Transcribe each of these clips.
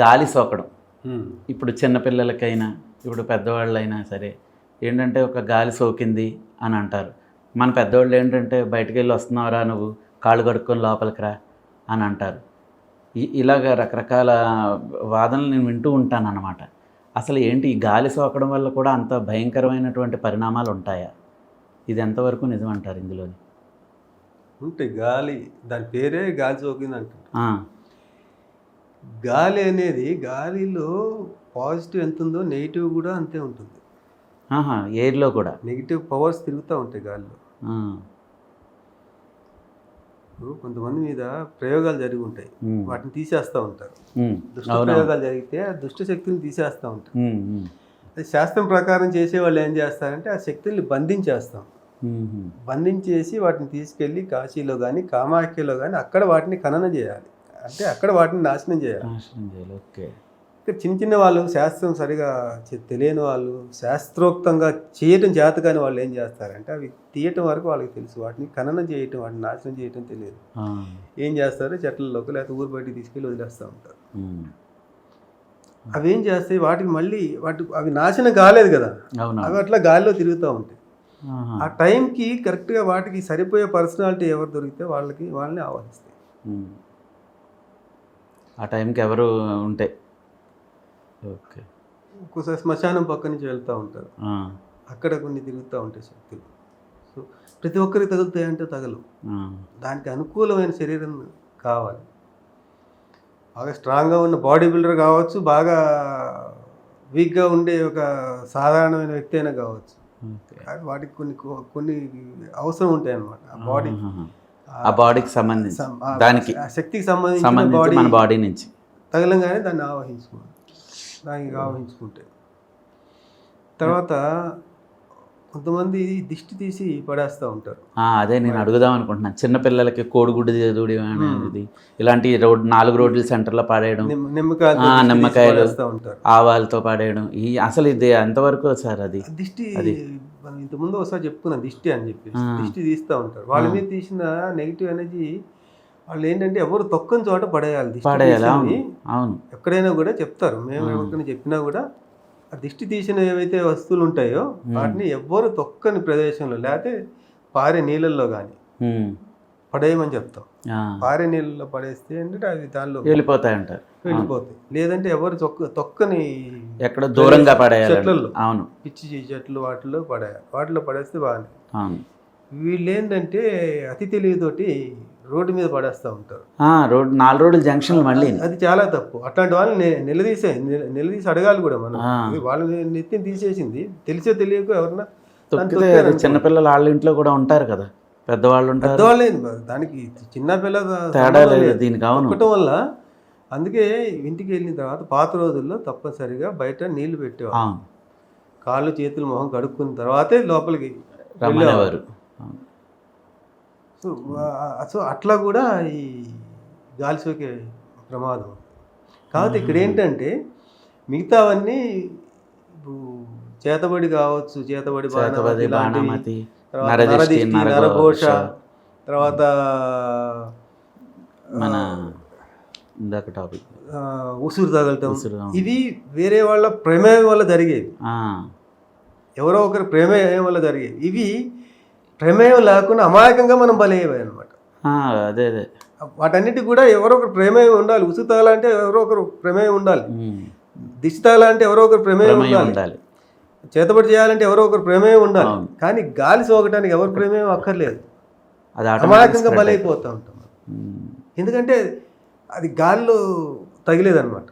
గాలి సోకడం. ఇప్పుడు చిన్నపిల్లలకైనా ఇప్పుడు పెద్దవాళ్ళైనా సరే ఏంటంటే ఒక గాలి సోకింది అని అంటారు. మన పెద్దవాళ్ళు ఏంటంటే బయటికి వెళ్ళి వస్తున్నావురా నువ్వు కాళ్ళు కడుక్కొని లోపలికి రా అని అంటారు. ఇలాగ రకరకాల వాదనలు నేను వింటూ ఉంటాను అన్నమాట. అసలు ఏంటి ఈ గాలి సోకడం వల్ల కూడా అంత భయంకరమైనటువంటి పరిణామాలు ఉంటాయా? ఇది ఎంతవరకు నిజం అంటారు ఇందులోని? ఉంటాయి గాలి దాని పేరే గాలి సోకింది అంటారు గాలి అనేది గాలిలో పాజిటివ్ ఎంత ఉందో నెగిటివ్ కూడా అంతే ఉంటుంది. ఎయిర్లో కూడా. నెగిటివ్ పవర్స్ తిరుగుతూ ఉంటాయి గాలిలో. కొంతమంది మీద ప్రయోగాలు జరిగి ఉంటాయి. వాటిని తీసేస్తూ ఉంటారు. దుష్ట. ప్రయోగాలు జరిగితే ఆ దుష్ట శక్తులను తీసేస్తూ ఉంటారు. అది శాస్త్రం ప్రకారం చేసేవాళ్ళు ఏం చేస్తారంటే ఆ శక్తుల్ని బంధించేస్తాం. బంధించేసి వాటిని తీసుకెళ్ళి కాశీలో కానీ కామాఖ్యలో కానీ అక్కడ వాటిని ఖననం చేయాలి. అంటే అక్కడ వాటిని నాశనం చేయాలి. నాశనం చేయాలి. ఓకే. ఇక్కడ చిన్న చిన్న వాళ్ళు శాస్త్రం సరిగా తెలియని వాళ్ళు శాస్త్రోక్తంగా చేయటం చేత కాని వాళ్ళు ఏం చేస్తారంటే అవి తీయటం వరకు వాళ్ళకి తెలుసు. వాటిని ఖననం చేయటం వాటిని నాశనం చేయటం తెలియదు. ఏం చేస్తారు? చెట్లలోకి లేకపోతే ఊరు బయటికి తీసుకెళ్ళి వదిలేస్తూ ఉంటారు. అవి ఏం చేస్తాయి? వాటికి మళ్ళీ వాటి అవి నాశనం కాలేదు కదా. అవి అట్లా గాలిలో తిరుగుతూ ఉంటాయి. ఆ టైంకి కరెక్ట్గా వాటికి సరిపోయే పర్సనాలిటీ ఎవరు దొరికితే వాళ్ళకి వాళ్ళని ఆహ్వానిస్తాయి. ఆ టైంకి ఎవరు ఉంటే. ఓకే. ఒక్కోసారి శ్మశానం పక్క నుంచి వెళ్తూ ఉంటారు. అక్కడ కొన్ని తిరుగుతూ ఉంటాయి శక్తులు. సో ప్రతి ఒక్కరికి తగులుతాయంటే తగలవు. ఆ, దానికి అనుకూలమైన శరీరం కావాలి. బాగా స్ట్రాంగ్గా ఉన్న బాడీ బిల్డర్ కావచ్చు బాగా వీక్గా ఉండే ఒక సాధారణమైన వ్యక్తి అయినా కావచ్చు. వాటికి కొన్ని కొన్ని అవసరం ఉంటాయి అన్నమాట ఆ బాడీ. ఆ బాడీకి సంబంధించి. దానికి శక్తికి సంబంధించి మన బాడీ నుంచి. తగలంగానే దాన్ని ఆవహించుకోవాలి దానికి ఆవహించుకుంటే. తర్వాత కొంతమంది దిష్టి తీసి పడేస్తూ ఉంటారు. అదే నేను అడుగుదాం అనుకుంటున్నాను చిన్నపిల్లలకి కోడిగుడ్డు దూడి అనేది. ఇలాంటి రోడ్ నాలుగు రోడ్ల సెంటర్లో పాడేయడం. నిమ్మకాయలు. ఉంటారు. ఆవాలతో పాడేయడం. ఈ అసలు ఇది ఎంతవరకు సార్ అది? దిష్టి అది. మనం ఇంతకుముందు ఒకసారి చెప్పుకున్నాం దిష్టి అని చెప్పి. దిష్టి తీస్తూ ఉంటారు వాళ్ళ. మీద తీసిన నెగిటివ్ ఎనర్జీ వాళ్ళు ఏంటంటే ఎవరు తొక్కని చోట పడేయాలి దిష్టి అవును ఎక్కడైనా కూడా చెప్తారు మేము. ఎవరికైనా చెప్పినా కూడా ఆ దిష్టి తీసిన ఏవైతే వస్తువులు ఉంటాయో. వాటిని ఎవ్వరు తొక్కని ప్రదేశంలో లేకపోతే పారే నీళ్ళల్లో కానీ. పడేయమని చెప్తాం పారే నీళ్ళలో పడేస్తే ఏంటంటే అవి దానిలో వెళ్ళిపోతాయంటారు వెళ్ళిపోతాయి లేదంటే ఎవరు తొక్క తొక్కని ఎక్కడ దూరంగా పడేయాలి. చెట్లలో. అవును. పిచ్చి చెట్లు వాటిలో పడేయాలి. వాటిలో పడేస్తే బాగానే అవును. వీళ్ళు ఏంటంటే అతి తెలివితోటి రోడ్డు మీద పడేస్తూ ఉంటారు. ఆ, రోడ్ నాలుగు రోడ్ల జంక్షన్లు మళ్ళీ. అది చాలా తప్పు. అట్లాంటి వాళ్ళని నిలదీసే నిల- నిలదీసి అడగాలి కూడా మనం. వాళ్ళని నెత్తిని తీసేసింది. తెలిసో తెలియక ఎవరన్నా చిన్నపిల్లలు వాళ్ళ ఇంట్లో కూడా ఉంటారు కదా. పెద్దవాళ్ళు ఉంటారు. పెద్దవాళ్ళే దానికి చిన్న పిల్ల తేడా లేదు. దీనికి అవును. వల్ల అందుకే ఇంటికి వెళ్ళిన తర్వాత పాత రోజుల్లో తప్పనిసరిగా బయట నీళ్ళు పెట్టేవారు కాళ్ళు చేతులు మొహం కడుక్కున్న తర్వాతే లోపలికి వెళ్ళేవారు. సో సో అట్లా కూడా ఈ గాలి సోకే ప్రమాదం. కాకపోతే ఇక్కడ ఏంటంటే మిగతావన్నీ ఇప్పుడు చేతబడి కావచ్చు చేతబడి బాణామతి. నరఘోష తర్వాత మన ఇందాక టాపిక్. ఉసురు తగలటం. ఇవి వేరే వాళ్ళ ప్రమేయం వల్ల జరిగేవి ఎవరో ఒకరి ప్రమేయం వల్ల జరిగేవి ఇవి ప్రమేయం లేకుండా అమాయకంగా మనం బలయ్యేవి అనమాట అదే అదే. వాటన్నిటికి కూడా ఎవరో ఒకరు ప్రమేయం ఉండాలి. ఉసురు తగలంటే ఎవరో ఒకరు ప్రమేయం ఉండాలి. దిష్టి తగలంటే ఎవరో ఒకరు ప్రమేయం ఉండాలి. చేతబడి చేయాలంటే ఎవరో ఒకరు ప్రమేయం ఉండాలి. కానీ గాలి సోకటానికి ఎవరి ప్రమేయం అక్కర్లేదు. అది అమాయకంగా బలైపోతూ ఉంటాం. ఎందుకంటే అది గాలిలో తగిలేదన్నమాట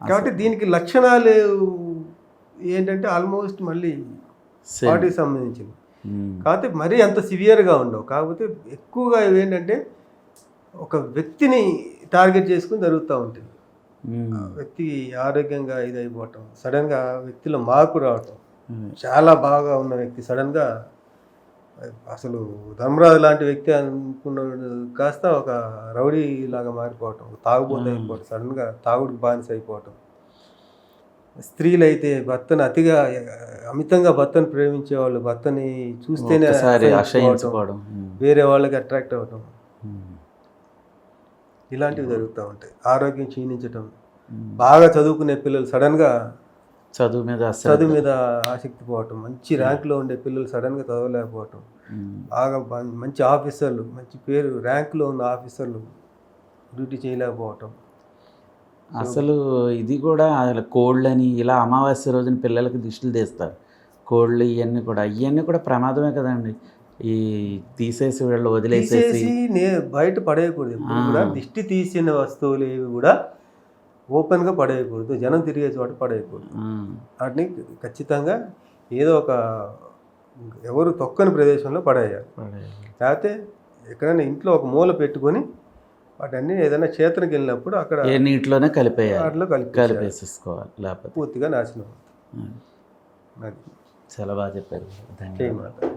కాబట్టి దీనికి లక్షణాలు ఏంటంటే ఆల్మోస్ట్ మళ్ళీ. బాడీకి సంబంధించింది ఉమ్. కాకపోతే మరీ అంత సివియర్గా ఉండవు కాకపోతే ఎక్కువగా ఏంటంటే ఒక వ్యక్తిని టార్గెట్ చేసుకుని జరుగుతూ ఉంటుంది. ఆ వ్యక్తి ఆరోగ్యంగా ఇదైపోవటం సడన్గా వ్యక్తిలో మార్పు రావటం ఉమ్. చాలా బాగా ఉన్న వ్యక్తి సడన్గా అసలు ధర్మరాజు లాంటి వ్యక్తి అనుకున్నాడు కాస్త ఒక రౌడీ లాగా మారిపోవటం తాగుబోతు అయిపోవటం సడన్గా తాగుడికి బానిస అయిపోవటం. స్త్రీలు అయితే భర్తను అతిగా అమితంగా భర్తను ప్రేమించే వాళ్ళు భర్తని చూస్తేనే. వేరే వాళ్ళకి అట్రాక్ట్ అవ్వటం. ఇలాంటివి జరుగుతూ ఉంటాయి. ఆరోగ్యం క్షీణించటం. బాగా చదువుకునే పిల్లలు సడన్గా చదువు మీద చదువు మీద ఆసక్తి పోవటం మంచి ర్యాంక్లో ఉండే పిల్లలు సడన్గా చదవలేకపోవటం. బాగా బ- మంచి ఆఫీసర్లు మంచి పేరు ర్యాంక్లో ఉన్న ఆఫీసర్లు డ్యూటీ చేయలేకపోవటం. అసలు ఇది కూడా అసలు కోళ్ళని ఇలా అమావాస్య రోజున పిల్లలకి దిష్టిలు తీస్తారు. కోళ్ళు ఇవన్నీ కూడా ఇవన్నీ కూడా ప్రమాదమే కదండి. ఈ తీసేసి వీళ్ళు వదిలేసేసి బయట పడేయకూడదు. దిష్టి తీసిన వస్తువులు కూడా ఓపెన్గా పడేయకూడదు జనం తిరిగే చోట పడేయకూడదు. వాటిని ఖచ్చితంగా ఏదో ఒక ఎవరు తొక్కని ప్రదేశంలో పడేయాలి. లేకపోతే ఎక్కడైనా ఇంట్లో ఒక మూల పెట్టుకొని వాటన్ని ఏదైనా క్షేత్రంకి వెళ్ళినప్పుడు అక్కడ నీటిలోనే కలిపేయాలి. వాటిలో కలిపి కలిపేసేసుకోవాలి లేకపోతే పూర్తిగా నాశనం అది. చాలా బాగా చెప్పారు. ధన్యవాదాలు.